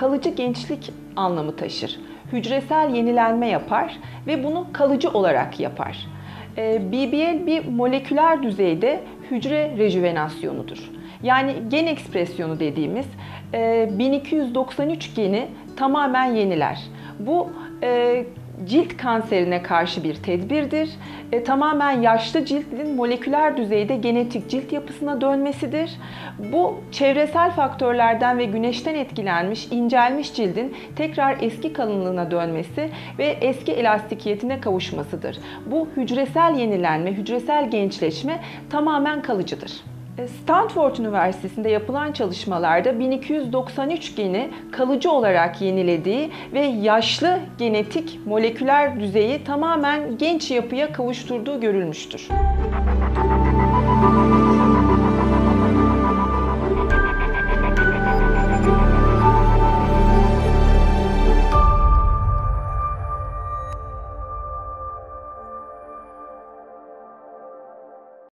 kalıcı gençlik anlamı taşır. Hücresel yenilenme yapar ve bunu kalıcı olarak yapar. Ee, BBL bir moleküler düzeyde hücre rejüvenasyonudur. Yani gen ekspresyonu dediğimiz e, 1293 geni tamamen yeniler. Bu e, cilt kanserine karşı bir tedbirdir. E, tamamen yaşlı cildin moleküler düzeyde genetik cilt yapısına dönmesidir. Bu çevresel faktörlerden ve güneşten etkilenmiş, incelmiş cildin tekrar eski kalınlığına dönmesi ve eski elastikiyetine kavuşmasıdır. Bu hücresel yenilenme, hücresel gençleşme tamamen kalıcıdır. E, Stanford Üniversitesi'nde yapılan çalışmalarda 1293 geni kalıcı olarak yenilediği ve yaşlı genetik moleküler düzeyi tamamen genç yapıya kavuşturduğu görülmüştür.